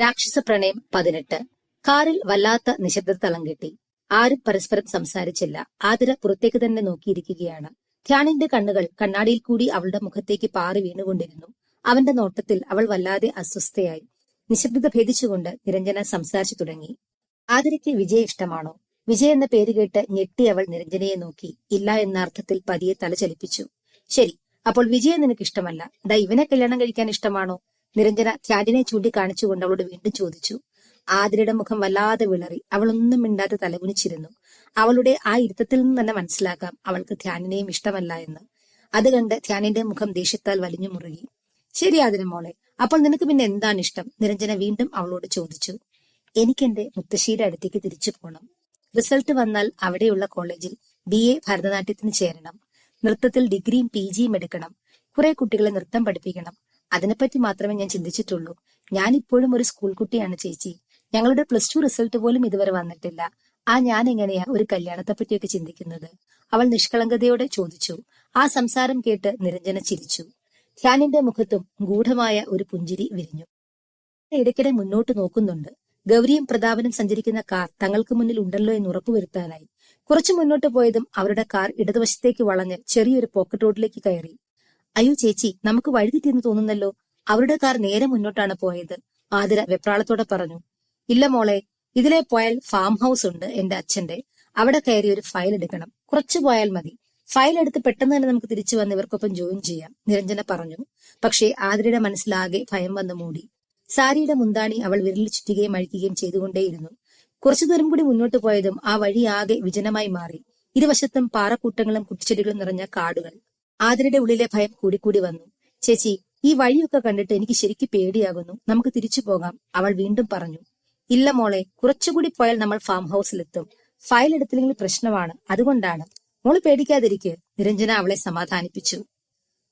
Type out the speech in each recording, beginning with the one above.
രാക്ഷസ പ്രണയം പതിനെട്ട്. കാറിൽ വല്ലാത്ത നിശബ്ദത തളം കെട്ടി. ആരും പരസ്പരം സംസാരിച്ചില്ല. ആതിര പുറത്തേക്ക് തന്നെ നോക്കിയിരിക്കുകയാണ്. ധ്യാനിന്റെ കണ്ണുകൾ കണ്ണാടിയിൽ കൂടി അവളുടെ മുഖത്തേക്ക് പാറി വീണുകൊണ്ടിരുന്നു. അവന്റെ നോട്ടത്തിൽ അവൾ വല്ലാതെ അസ്വസ്ഥയായി. നിശബ്ദത ഭേദിച്ചുകൊണ്ട് നിരഞ്ജന സംസാരിച്ചു തുടങ്ങി. ആതിരയ്ക്ക് വിജയ ഇഷ്ടമാണോ? വിജയ് എന്ന പേര് കേട്ട് ഞെട്ടി അവൾ നിരഞ്ജനയെ നോക്കി. ഇല്ല എന്ന അർത്ഥത്തിൽ പതിയെ തല ചലിപ്പിച്ചു. ശരി അപ്പോൾ വിജയ നിനക്ക് ഇഷ്ടമല്ല. ദാ ഇവനെ കല്യാണം കഴിക്കാൻ ഇഷ്ടമാണോ? നിരഞ്ജന ചാടിനെ ചൂണ്ടിക്കാണിച്ചുകൊണ്ട് അവളോട് വീണ്ടും ചോദിച്ചു ആതിരയുടെ മുഖം വല്ലാതെ വിളറി. അവളൊന്നും മിണ്ടാതെ തലകുനിച്ചിരുന്നു. അവളുടെ ആ ഇരുത്തത്തിൽ നിന്ന് തന്നെ മനസ്സിലാക്കാം അവൾക്ക് ധ്യാനിനെയും ഇഷ്ടമല്ല എന്ന്. അത് കണ്ട് ധ്യാനിന്റെ മുഖം ദേഷ്യത്താൽ വലിഞ്ഞു മുറുകി. ശരി ആതിര മോളെ അപ്പോൾ നിനക്ക് പിന്നെ എന്താണ് ഇഷ്ടം? നിരഞ്ജന വീണ്ടും അവളോട് ചോദിച്ചു. എനിക്ക് എന്റെ മുത്തശ്ശിയുടെ അടുത്തേക്ക് തിരിച്ചു പോകണം റിസൾട്ട് വന്നാൽ അവിടെയുള്ള കോളേജിൽ ബി എ ഭരതനാട്യത്തിന് ചേരണം. നൃത്തത്തിൽ ഡിഗ്രിയും പി ജിയും എടുക്കണം. കുറെ കുട്ടികളെ നൃത്തം പഠിപ്പിക്കണം. അതിനെപ്പറ്റി മാത്രമേ ഞാൻ ചിന്തിച്ചിട്ടുള്ളൂ. ഞാൻ ഇപ്പോഴും ഒരു സ്കൂൾ കുട്ടിയാണ് ചേച്ചി. ഞങ്ങളുടെ പ്ലസ് ടു റിസൾട്ട് പോലും ഇതുവരെ വന്നിട്ടില്ല. ആ ഞാൻ എങ്ങനെയാ ഒരു കല്യാണത്തെ പറ്റിയൊക്കെ ചിന്തിക്കുന്നത്? അവൾ നിഷ്കളങ്കതയോടെ ചോദിച്ചു. ആ സംസാരം കേട്ട് നിരഞ്ജന ചിരിച്ചു. ധ്യാനിന്റെ മുഖത്തും ഗൂഢമായ ഒരു പുഞ്ചിരി വിരിഞ്ഞു. ഇടയ്ക്കിടെ മുന്നോട്ട് നോക്കുന്നുണ്ട്. ഗൗരിയും പ്രതാപനും സഞ്ചരിക്കുന്ന കാർ തങ്ങൾക്ക് മുന്നിൽ ഉണ്ടല്ലോ എന്ന് ഉറപ്പുവരുത്താനായി. കുറച്ചു മുന്നോട്ട് പോയതും അവരുടെ കാർ ഇടതുവശത്തേക്ക് വളഞ്ഞ് ചെറിയൊരു പോക്കറ്റ് റോഡിലേക്ക് കയറി. അയ്യോ ചേച്ചി നമുക്ക് വഴിതെറ്റിയെന്ന് തോന്നുന്നല്ലോ. അവരുടെ കാർ നേരെ മുന്നോട്ടാണ് പോയത്. ആതിര വെപ്രാളത്തോടെ പറഞ്ഞു ഇല്ല മോളെ ഇതിലെ പോയാൽ ഫാം ഹൗസ് ഉണ്ട് എന്റെ അച്ഛന്റെ. അവിടെ കയറി ഒരു ഫയൽ എടുക്കണം. കുറച്ചു പോയാൽ മതി. ഫയൽ എടുത്ത് പെട്ടെന്ന് തന്നെ നമുക്ക് തിരിച്ചു വന്ന് ഇവർക്കൊപ്പം ജോയിൻ ചെയ്യാം നിരഞ്ജന പറഞ്ഞു. പക്ഷേ ആതിരയുടെ മനസ്സിലാകെ ഭയം വന്ന് മൂടി. സാരിയുടെ മുന്താണി അവൾ വിരലിൽ ചുറ്റുകയും അഴിക്കുകയും ചെയ്തുകൊണ്ടേയിരുന്നു. കുറച്ചു ദൂരം കൂടി മുന്നോട്ട് പോയതും ആ വഴി ആകെ വിജനമായി മാറി. ഇരുവശത്തും പാറക്കൂട്ടങ്ങളും കുറ്റിച്ചെടികളും നിറഞ്ഞ കാടുകൾ. ആതിരയുടെ ഉള്ളിലെ ഭയം കൂടിക്കൂടി വന്നു. ചേച്ചി ഈ വഴിയൊക്കെ കണ്ടിട്ട് എനിക്ക് ശരിക്കും പേടിയാകുന്നു. നമുക്ക് തിരിച്ചു പോകാം. അവൾ വീണ്ടും പറഞ്ഞു. ഇല്ല മോളെ കുറച്ചുകൂടി പോയാൽ നമ്മൾ ഫാം ഹൗസിലെത്തും ഫയൽ എടുത്തില്ലെങ്കിൽ പ്രശ്നമാണ്. അതുകൊണ്ടാണ്. മോൾ പേടിക്കാതിരിക്കെ. നിരഞ്ജന അവളെ സമാധാനിപ്പിച്ചു.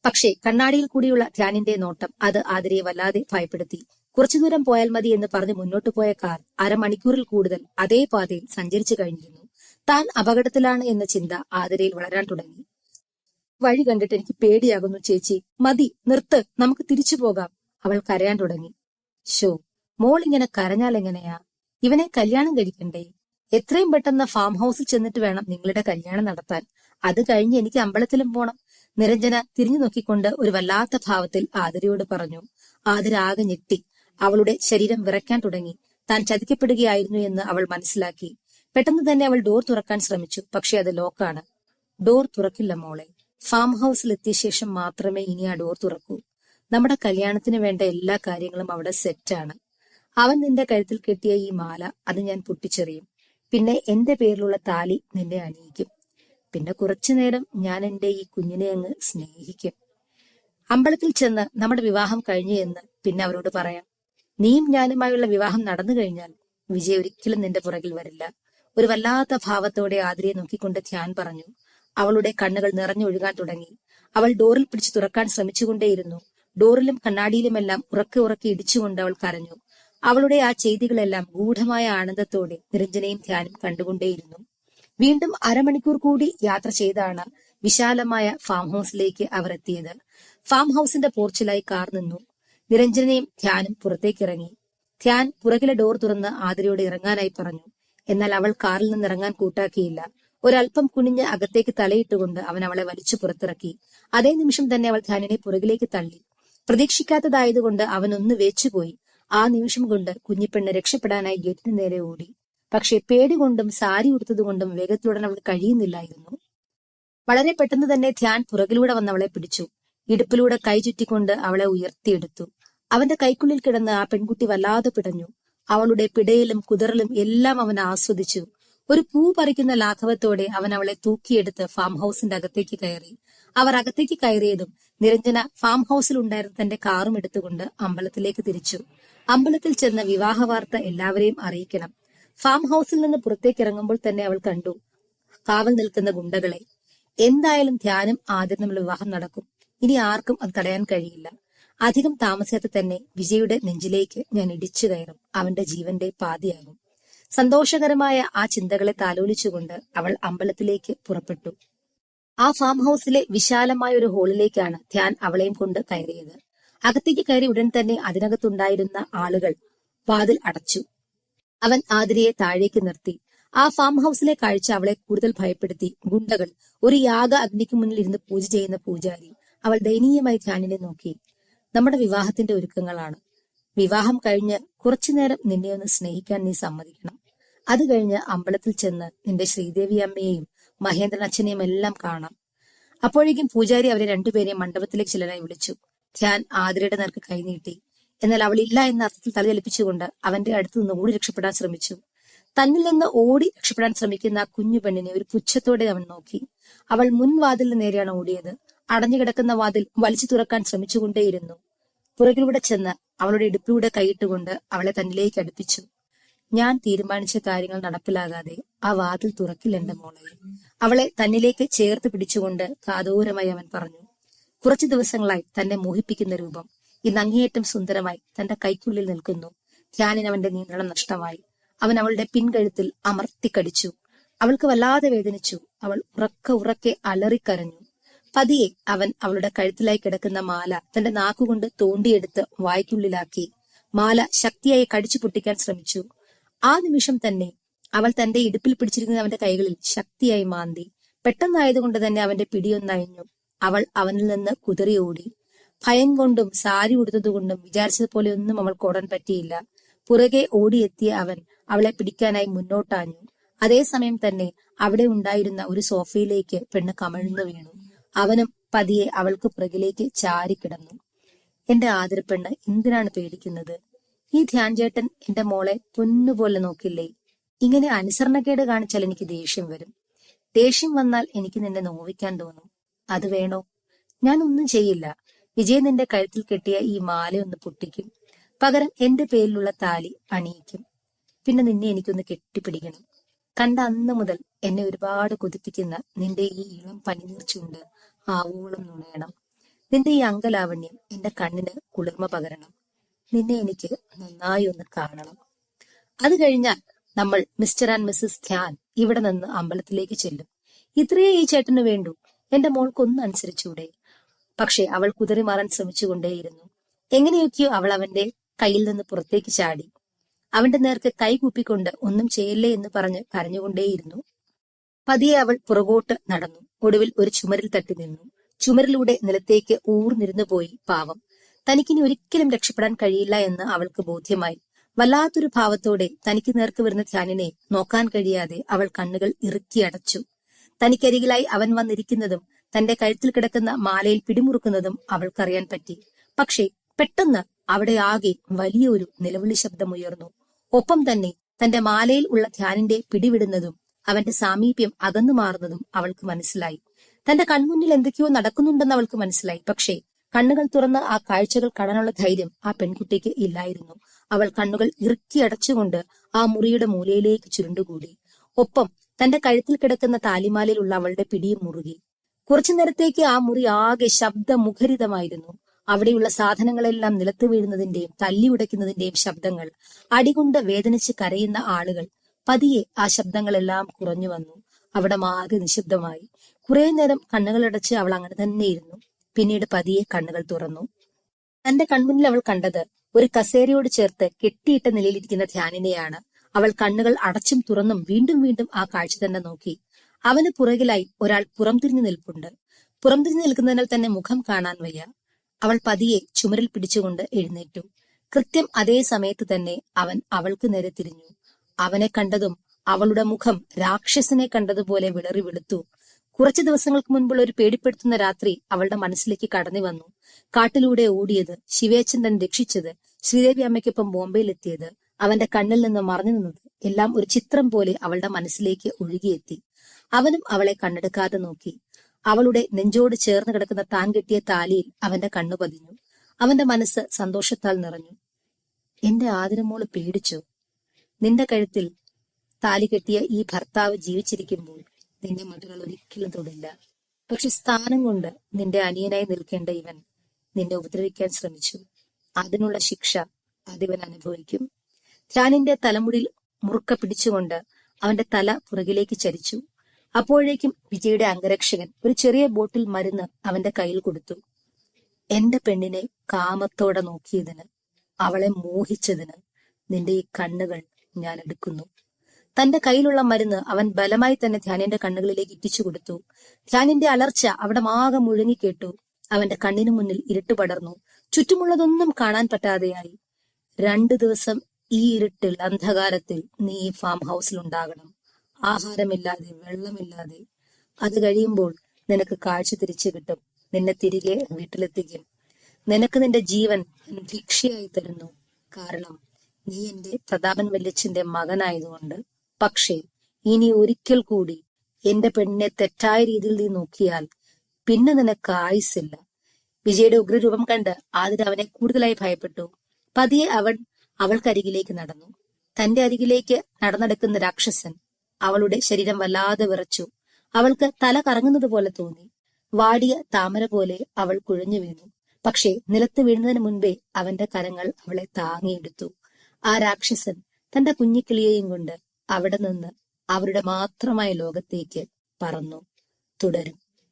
പക്ഷേ കണ്ണാടിയിൽ കൂടിയുള്ള ധ്യാനിന്റെ നോട്ടം അത് ആതിരയെ വല്ലാതെ ഭയപ്പെടുത്തി. കുറച്ചു ദൂരം പോയാൽ മതി എന്ന് പറഞ്ഞ് മുന്നോട്ട് പോയ കാർ അരമണിക്കൂറിൽ കൂടുതൽ അതേ പാതയിൽ സഞ്ചരിച്ചു കഴിഞ്ഞിരുന്നു. താൻ അപകടത്തിലാണ് എന്ന ചിന്ത ആതിരയിൽ വളരാൻ തുടങ്ങി. വഴി കണ്ടിട്ട് എനിക്ക് പേടിയാകുന്നു ചേച്ചി. മതി നിർത്ത്. നമുക്ക് തിരിച്ചു പോകാം. അവൾ കരയാൻ തുടങ്ങി. ഷോ മോൾ ഇങ്ങനെ കരഞ്ഞാൽ എങ്ങനെയാ? ഇവനെ കല്യാണം കഴിക്കണ്ടേ? എത്രയും പെട്ടെന്ന് ഫാം ഹൗസിൽ ചെന്നിട്ട് വേണം നിങ്ങളുടെ കല്യാണം നടത്താൻ. അത് കഴിഞ്ഞ് എനിക്ക് അമ്പലത്തിലും പോണം. നിരഞ്ജന തിരിഞ്ഞു നോക്കിക്കൊണ്ട് ഒരു വല്ലാത്ത ഭാവത്തിൽ ആതിരയോട് പറഞ്ഞു. ആതിര ആകെ ഞെട്ടി. അവളുടെ ശരീരം വിറയ്ക്കാൻ തുടങ്ങി. താൻ ചതിക്കപ്പെടുകയായിരുന്നു എന്ന് അവൾ മനസ്സിലാക്കി. പെട്ടെന്ന് തന്നെ അവൾ ഡോർ തുറക്കാൻ ശ്രമിച്ചു. പക്ഷെ അത് ലോക്കാണ് ഡോർ തുറക്കില്ല മോളെ. ഫാം ഹൗസിലെത്തിയ ശേഷം മാത്രമേ ഇനി ആ ഡോർ തുറക്കൂ. നമ്മുടെ കല്യാണത്തിന് വേണ്ട എല്ലാ കാര്യങ്ങളും അവിടെ സെറ്റാണ് അവൻ നിന്റെ കഴുത്തിൽ കെട്ടിയ ഈ മാല അത് ഞാൻ പൊട്ടിച്ചെറിയും. പിന്നെ എന്റെ പേരിലുള്ള താലി നിന്നെ അണിയിക്കും. പിന്നെ കുറച്ചു നേരം ഞാൻ എന്റെ ഈ കുഞ്ഞിനെ അങ്ങ് സ്നേഹിക്കും. അമ്പലത്തിൽ ചെന്ന് നമ്മുടെ വിവാഹം കഴിഞ്ഞു എന്ന് പിന്നെ അവരോട് പറയാം. നീയും ഞാനുമായുള്ള വിവാഹം നടന്നു കഴിഞ്ഞാൽ വിജയ് ഒരിക്കലും നിന്റെ പുറകിൽ വരില്ല. ഒരു വല്ലാത്ത ഭാവത്തോടെ ആതിരയെ നോക്കിക്കൊണ്ട് ധ്യാൻ പറഞ്ഞു അവളുടെ കണ്ണുകൾ നിറഞ്ഞൊഴുകാൻ തുടങ്ങി. അവൾ ഡോറിൽ പിടിച്ചു തുറക്കാൻ ശ്രമിച്ചുകൊണ്ടേയിരുന്നു. ഡോറിലും കണ്ണാടിയിലുമെല്ലാം ഉറക്കെ ഉറക്കെ ഇടിച്ചുകൊണ്ട് അവൾ കരഞ്ഞു. അവളുടെ ആ ചെയ്തികളെല്ലാം ഗൂഢമായ ആനന്ദത്തോടെ നിരഞ്ജനയും ധ്യാനം കണ്ടുകൊണ്ടേയിരുന്നു. വീണ്ടും അരമണിക്കൂർ കൂടി യാത്ര ചെയ്താണ് വിശാലമായ ഫാം ഹൗസിലേക്ക് അവർ എത്തിയത്. ഫാം ഹൗസിന്റെ പോർച്ചിലായി കാർ നിന്നു. നിരഞ്ജനയും ധ്യാനും പുറത്തേക്കിറങ്ങി. ധ്യാൻ പുറകിലെ ഡോർ തുറന്ന് ആതിരയോട് ഇറങ്ങാനായി പറഞ്ഞു. എന്നാൽ അവൾ കാറിൽ നിന്ന് ഇറങ്ങാൻ കൂട്ടാക്കിയില്ല. ഒരല്പം കുനിഞ്ഞ് അകത്തേക്ക് തലയിട്ടുകൊണ്ട് അവൻ അവളെ വലിച്ചു പുറത്തിറക്കി. അതേ നിമിഷം തന്നെ അവൾ ധ്യാനിനെ പുറകിലേക്ക് തള്ളി. പ്രതീക്ഷിക്കാത്തതായതുകൊണ്ട് അവൻ ഒന്ന് വേച്ചുപോയി. ആ നിമിഷം കൊണ്ട് കുഞ്ഞിപ്പെണ്ണ് രക്ഷപ്പെടാനായി ഗേറ്റിന് നേരെ ഓടി. പക്ഷെ പേടി കൊണ്ടും സാരി ഉടുത്തതുകൊണ്ടും വേഗത്തിലുടൻ അവൾ കഴിയുന്നില്ലായിരുന്നു. വളരെ പെട്ടെന്ന് തന്നെ ധ്യാൻ പുറകിലൂടെ വന്ന് അവളെ പിടിച്ചു. ഇടുപ്പിലൂടെ കൈ ചുറ്റിക്കൊണ്ട് അവളെ ഉയർത്തിയെടുത്തു. അവന്റെ കൈക്കുള്ളിൽ കിടന്ന് ആ പെൺകുട്ടി വല്ലാതെ പിടഞ്ഞു. അവളുടെ പിടയിലും കുതിറലും എല്ലാം അവൻ ആസ്വദിച്ചു. ഒരു പൂ പറിക്കുന്ന ലാഘവത്തോടെ അവൻ അവളെ തൂക്കിയെടുത്ത് ഫാം ഹൗസിന്റെ അകത്തേക്ക് കയറി. അവർ അകത്തേക്ക് കയറിയതും നിരഞ്ജന ഫാം ഹൗസിൽ ഉണ്ടായിരുന്ന തന്റെ കാറും എടുത്തുകൊണ്ട് അമ്പലത്തിലേക്ക് തിരിച്ചു. അമ്പലത്തിൽ ചെന്ന വിവാഹ വാർത്ത എല്ലാവരെയും അറിയിക്കണം. ഫാം ഹൗസിൽ നിന്ന് പുറത്തേക്ക് ഇറങ്ങുമ്പോൾ തന്നെ അവൾ കണ്ടു കാവൽ നിൽക്കുന്ന ഗുണ്ടകളെ. എന്തായാലും ധ്യാനം ആദ്യം നമ്മൾ വിവാഹം നടക്കും. ഇനി ആർക്കും അത് തടയാൻ കഴിയില്ല. അധികം താമസിയാതെ തന്നെ വിജയുടെ നെഞ്ചിലേക്ക് ഞാൻ ഇടിച്ചു കയറും. അവന്റെ ജീവന്റെ പാതിയാകും. സന്തോഷകരമായ ആ ചിന്തകളെ താലോലിച്ചുകൊണ്ട് അവൾ അമ്പലത്തിലേക്ക് പുറപ്പെട്ടു. ആ ഫാം ഹൗസിലെ വിശാലമായ ഒരു ഹോളിലേക്കാണ് ധ്യാൻ അവളെയും കൊണ്ട് കയറിയത്. അകത്തേക്ക് കയറി ഉടൻ തന്നെ അതിനകത്തുണ്ടായിരുന്ന ആളുകൾ വാതിൽ അടച്ചു. അവൻ ആതിരയെ താഴേക്ക് നിർത്തി. ആ ഫാം ഹൗസിലെ കാഴ്ച അവളെ കൂടുതൽ ഭയപ്പെടുത്തി. ഗുണ്ടകൾ ഒരു യാഗ അഗ്നിക്ക് മുന്നിൽ ഇരുന്ന് പൂജ ചെയ്യുന്ന പൂജാരി അവൾ ദയനീയമായി ധ്യാനിനെ നോക്കി. നമ്മുടെ വിവാഹത്തിന്റെ ഒരുക്കങ്ങളാണ്. വിവാഹം കഴിഞ്ഞ് കുറച്ചുനേരം നിന്നെ ഒന്ന് സ്നേഹിക്കാൻ നീ സമ്മതിക്കണം. അത് കഴിഞ്ഞ് അമ്പലത്തിൽ ചെന്ന് നിന്റെ ശ്രീദേവി അമ്മയെയും മഹേന്ദ്രൻ അച്ഛനെയും എല്ലാം കാണാം. അപ്പോഴേക്കും പൂജാരി അവരെ രണ്ടുപേരെയും മണ്ഡപത്തിലേക്ക് ചിലരായി വിളിച്ചു. ധ്യാൻ ആതിരയുടെ നേർക്ക് കൈനീട്ടി എന്നാൽ അവൾ ഇല്ല എന്ന അർത്ഥത്തിൽ തലചലിപ്പിച്ചുകൊണ്ട് അവന്റെ അടുത്ത് നിന്ന് ഓടി രക്ഷപ്പെടാൻ ശ്രമിച്ചു. തന്നിൽ നിന്ന് ഓടി രക്ഷപ്പെടാൻ ശ്രമിക്കുന്ന ആ കുഞ്ഞു പെണ്ണിനെ ഒരു പുച്ഛത്തോടെ അവൻ നോക്കി. അവൾ മുൻവാതിലിന് നേരെയാണ് ഓടിയത്. അടഞ്ഞുകിടക്കുന്ന വാതിൽ വലിച്ചു തുറക്കാൻ ശ്രമിച്ചുകൊണ്ടേയിരുന്നു. പുറകിലൂടെ ചെന്ന് അവളുടെ ഇടുപ്പിലൂടെ കൈയിട്ടുകൊണ്ട് അവളെ തന്നിലേക്ക് അടുപ്പിച്ചു. ഞാൻ തീരുമാനിച്ച കാര്യങ്ങൾ നടപ്പിലാകാതെ ആ വാതിൽ തുറക്കില്ല എന്റെ മോളെ. അവളെ തന്നിലേക്ക് ചേർത്ത് പിടിച്ചുകൊണ്ട് കാതോരമായി അവൻ പറഞ്ഞു കുറച്ചു ദിവസങ്ങളായി തന്നെ മോഹിപ്പിക്കുന്ന രൂപം ഇന്ന് അങ്ങേയറ്റം സുന്ദരമായി തന്റെ കൈക്കുള്ളിൽ നിൽക്കുന്നു. ധ്യാനിന് അവന്റെ നിയന്ത്രണം നഷ്ടമായി. അവൻ അവളുടെ പിൻകഴുത്തിൽ അമർത്തിക്കടിച്ചു. അവൾക്ക് വല്ലാതെ വേദനിച്ചു. അവൾ ഉറക്കെ ഉറക്കെ അലറിക്കരഞ്ഞു. പതിയെ അവൻ അവളുടെ കഴുത്തിലായി കിടക്കുന്ന മാല തന്റെ നാക്കുകൊണ്ട് തോണ്ടിയെടുത്ത് വായ്ക്കുള്ളിലാക്കി. മാല ശക്തിയായി കടിച്ചു പൊട്ടിക്കാൻ ശ്രമിച്ചു. ആ നിമിഷം തന്നെ അവൾ തന്റെ ഇടുപ്പിൽ പിടിച്ചിരിക്കുന്ന അവന്റെ കൈകളിൽ ശക്തിയായി മാന്തി. പെട്ടെന്നായതുകൊണ്ട് തന്നെ അവന്റെ പിടിയൊന്നയഞ്ഞു. അവൾ അവനിൽ നിന്ന് കുതിറി ഓടി. ഭയം കൊണ്ടും സാരി ഉടുത്തതുകൊണ്ടും വിചാരിച്ചതുപോലെ ഒന്നും അവൾക്ക് ഓടാൻ പറ്റിയില്ല. പുറകെ ഓടിയെത്തിയ അവൻ അവളെ പിടിക്കാനായി മുന്നോട്ടാഞ്ഞു. അതേസമയം തന്നെ അവിടെ ഉണ്ടായിരുന്ന ഒരു സോഫയിലേക്ക് പെണ്ണ് കമഴ്ന്നു വീണു. അവനും പതിയെ അവൾക്ക് പുറകിലേക്ക് ചാരിക്കിടന്നു എന്റെ ആദരപ്പെണ്ണ് എന്തിനാണ് പേടിക്കുന്നത്? ഈ ധ്യാൻ ചേട്ടൻ എന്റെ മോളെ പൊന്നുപോലെ നോക്കില്ലേ? ഇങ്ങനെ അനുസരണക്കേട് കാണിച്ചാൽ എനിക്ക് ദേഷ്യം വരും. ദേഷ്യം വന്നാൽ എനിക്ക് നിന്നെ നോവിക്കാൻ തോന്നും. അത് വേണോ? ഞാൻ ഒന്നും ചെയ്യില്ല. വിജയ് നിന്റെ കഴുത്തിൽ കെട്ടിയ ഈ മാല ഒന്ന് പൊട്ടിക്കും. പകരം എന്റെ പേരിലുള്ള താലി അണിയിക്കും. പിന്നെ നിന്നെ എനിക്കൊന്ന് കെട്ടിപ്പിടിക്കണം. കണ്ട അന്ന് മുതൽ എന്നെ ഒരുപാട് കൊതിപ്പിക്കുന്ന നിന്റെ ഈ ഇളം പനിനീർച്ചുണ്ട്. ആവോളം നുണയണം. നിന്റെ ഈ അങ്കലാവണ്യം എന്റെ കണ്ണിന് കുളിർമ പകരണം. നിന്നെ എനിക്ക് നന്നായി ഒന്ന് കാണണം. അത് കഴിഞ്ഞാൽ നമ്മൾ മിസ്റ്റർ ആൻഡ് മിസ്സസ് ധ്യാൻ ഇവിടെ നിന്ന് അമ്പലത്തിലേക്ക് ചെല്ലും. ഇത്രയേ ഈ ചേട്ടന് വേണ്ടൂ. എന്റെ മോൾക്കൊന്നും അനുസരിച്ചൂടെ. പക്ഷെ അവൾ കുതിറി മാറാൻ ശ്രമിച്ചുകൊണ്ടേയിരുന്നു. എങ്ങനെയൊക്കെയോ അവൾ അവന്റെ കയ്യിൽ നിന്ന് പുറത്തേക്ക് ചാടി. അവന്റെ നേർക്ക് കൈ കൂപ്പിക്കൊണ്ട് ഒന്നും ചെയ്യല്ലേ എന്ന് പറഞ്ഞ് കരഞ്ഞുകൊണ്ടേയിരുന്നു. പതിയെ അവൾ പുറകോട്ട് നടന്നു. ഒടുവിൽ ഒരു ചുമരിൽ തട്ടി നിന്നു. ചുമരിലൂടെ നിലത്തേക്ക് ഊർന്നിരുന്നു പോയി പാവം. തനിക്കിനി ഒരിക്കലും രക്ഷപ്പെടാൻ കഴിയില്ല എന്ന് അവൾക്ക് ബോധ്യമായി. വല്ലാത്തൊരു ഭാവത്തോടെ തനിക്ക് നേർക്ക് വരുന്ന ധ്യാനിനെ നോക്കാൻ കഴിയാതെ അവൾ കണ്ണുകൾ ഇറുക്കി അടച്ചു. തനിക്കരികിലായി അവൻ വന്നിരിക്കുന്നതും തന്റെ കഴുത്തിൽ കിടക്കുന്ന മാലയിൽ പിടിമുറുക്കുന്നതും അവൾക്കറിയാൻ പറ്റി. പക്ഷേ പെട്ടെന്ന് അവിടെ ആകെ വലിയൊരു നിലവിളി ശബ്ദമുയർന്നു. ഒപ്പം തന്നെ തന്റെ മാലയിൽ ഉള്ള ധ്യാനിന്റെ പിടിവിടുന്നതും അവന്റെ സാമീപ്യം അകന്നു മാറുന്നതും അവൾക്ക് മനസ്സിലായി. തന്റെ കൺമുന്നിൽ എന്തൊക്കെയോ നടക്കുന്നുണ്ടെന്ന് അവൾക്ക് മനസ്സിലായി. പക്ഷേ കണ്ണുകൾ തുറന്ന് ആ കാഴ്ചകൾ കാണാനുള്ള ധൈര്യം ആ പെൺകുട്ടിക്ക് ഇല്ലായിരുന്നു. അവൾ കണ്ണുകൾ ഇറുക്കി അടച്ചുകൊണ്ട് ആ മുറിയുടെ മൂലയിലേക്ക് ചുരുണ്ടുകൂടി. ഒപ്പം തന്റെ കഴുത്തിൽ കിടക്കുന്ന താലിമാലയിലുള്ള അവളുടെ പിടിയും മുറുകി. കുറച്ചു നേരത്തേക്ക് ആ മുറി ആകെ ശബ്ദമുഖരിതമായിരുന്നു. അവിടെയുള്ള സാധനങ്ങളെല്ലാം നിലത്ത് വീഴുന്നതിന്റെയും തല്ലി ഉടയ്ക്കുന്നതിന്റെയും ശബ്ദങ്ങൾ അടികൊണ്ട് വേദനിച്ച് കരയുന്ന ആളുകൾ പതിയെ ആ ശബ്ദങ്ങളെല്ലാം കുറഞ്ഞു വന്നു. അവിടെ മാകെ നിശബ്ദമായി. കുറെ നേരം കണ്ണുകളടച്ച് അവൾ അങ്ങനെ തന്നെ ഇരുന്നു. പിന്നീട് പതിയെ കണ്ണുകൾ തുറന്നു. തന്റെ കൺമുന്നിൽ അവൾ കണ്ടത് ഒരു കസേരയോട് ചേർത്ത് കെട്ടിയിട്ട നിലയിലിരിക്കുന്ന ധ്യാനിനെയാണ്. അവൾ കണ്ണുകൾ അടച്ചും തുറന്നും വീണ്ടും വീണ്ടും ആ കാഴ്ച തന്നെ നോക്കി. അവന് പുറകിലായി ഒരാൾ പുറംതിരിഞ്ഞു നിൽപ്പുണ്ട്. പുറംതിരിഞ്ഞു നിൽക്കുന്നതിനാൽ തന്നെ മുഖം കാണാൻ വയ്യ. അവൾ പതിയെ ചുമരിൽ പിടിച്ചുകൊണ്ട് എഴുന്നേറ്റു. കൃത്യം അതേ സമയത്ത് തന്നെ അവൻ അവൾക്ക് നേരെ തിരിഞ്ഞു. അവനെ കണ്ടതും അവളുടെ മുഖം രാക്ഷസനെ കണ്ടതുപോലെ വിളറി വെളുത്തു. കുറച്ചു ദിവസങ്ങൾക്ക് മുൻപുള്ള ഒരു പേടിപ്പെടുത്തുന്ന രാത്രി അവളുടെ മനസ്സിലേക്ക് കടന്നു വന്നു. കാട്ടിലൂടെ ഓടിയത് ശിവേച്ചന്ദൻ രക്ഷിച്ചത് ശ്രീദേവി അമ്മയ്ക്കൊപ്പം ബോംബെയിലെത്തിയത് അവന്റെ കണ്ണിൽ നിന്ന് മറഞ്ഞു നിന്നത് എല്ലാം ഒരു ചിത്രം പോലെ അവളുടെ മനസ്സിലേക്ക് ഒഴുകിയെത്തി. അവനും അവളെ കണ്ണെടുക്കാതെ നോക്കി. അവളുടെ നെഞ്ചോട് ചേർന്ന് കിടക്കുന്ന താൻ കെട്ടിയ താലിയിൽ അവന്റെ കണ്ണു പതിഞ്ഞു. അവന്റെ മനസ്സ് സന്തോഷത്താൽ നിറഞ്ഞു. എന്റെ ആദരമോൾ പേടിച്ചു? നിന്റെ കഴുത്തിൽ താലി കെട്ടിയ ഈ ഭർത്താവ് ജീവിച്ചിരിക്കുമ്പോൾ നിന്റെ മകൾ ഒരിക്കലും തൊടില്ല. പക്ഷെ സ്ഥാനം കൊണ്ട് നിന്റെ അനിയനായി നിൽക്കേണ്ട ഇവൻ നിന്നെ ഉപദ്രവിക്കാൻ ശ്രമിച്ചു. അതിനുള്ള ശിക്ഷ അതിവൻ അനുഭവിക്കും. ധ്യാനിന്റെ തലമുടിയിൽ മുറുക്ക പിടിച്ചുകൊണ്ട് അവന്റെ തല പുറകിലേക്ക് ചരിച്ചു. അപ്പോഴേക്കും വിജയുടെ അംഗരക്ഷകൻ ഒരു ചെറിയ ബോട്ടിൽ മരുന്ന് അവന്റെ കയ്യിൽ കൊടുത്തു. എന്റെ പെണ്ണിനെ കാമത്തോടെ നോക്കിയതിന് അവളെ മോഹിച്ചതിന് നിന്റെ ഈ കണ്ണുകൾ ഞാൻ എടുക്കുന്നു തന്റെ കയ്യിലുള്ള മരുന്ന് അവൻ ബലമായി തന്നെ ധ്യാനിന്റെ കണ്ണുകളിലേക്ക് ഇറ്റിച്ചു കൊടുത്തു. ധ്യാനിന്റെ അലർച്ച അവിടെ മാകം മുഴങ്ങിക്കേട്ടു അവന്റെ കണ്ണിനു മുന്നിൽ ഇരുട്ട് പടർന്നു. ചുറ്റുമുള്ളതൊന്നും കാണാൻ പറ്റാതെയായി. രണ്ടു ദിവസം ഈ ഇരുട്ടിൽ അന്ധകാരത്തിൽ നീ ഈ ഫാം ഹൗസിൽ ഉണ്ടാകണം. ആഹാരമില്ലാതെ വെള്ളമില്ലാതെ. അത് കഴിയുമ്പോൾ നിനക്ക് കാഴ്ച തിരിച്ചു കിട്ടും. നിന്നെ തിരികെ വീട്ടിലെത്തിക്കും. നിനക്ക് നിന്റെ ജീവൻ ഭിക്ഷയായി തരുന്നു. കാരണം നീ എന്റെ പ്രതാപൻ വല്യച്ഛന്റെ മകനായതുകൊണ്ട്. പക്ഷേ ഇനി ഒരിക്കൽ കൂടി എന്റെ പെണ്ണിനെ തെറ്റായ രീതിയിൽ നീ നോക്കിയാൽ പിന്നെ നിനക്ക് ആയുസില്ല വിജയുടെ ഉഗ്രരൂപം കണ്ട് ആതിര അവനെ കൂടുതലായി ഭയപ്പെട്ടു. പതിയെ അവൻ അവൾക്കരികിലേക്ക് നടന്നു. തന്റെ അരികിലേക്ക് നടന്നെടുക്കുന്ന രാക്ഷസൻ അവളുടെ ശരീരം വല്ലാതെ വിറച്ചു. അവൾക്ക് തല കറങ്ങുന്നത് പോലെ തോന്നി. വാടിയ താമര പോലെ അവൾ കുഴഞ്ഞു വീണു. പക്ഷേ നിലത്ത് വീഴുന്നതിന് മുൻപേ അവന്റെ കരങ്ങൾ അവളെ താങ്ങിയെടുത്തു. ആ രാക്ഷസൻ തന്റെ കുഞ്ഞിക്കിളിയെയും കൊണ്ട് അവിടെ നിന്ന് അവരുടെ മാത്രമായ ലോകത്തേക്ക് പറന്നു തുടരും.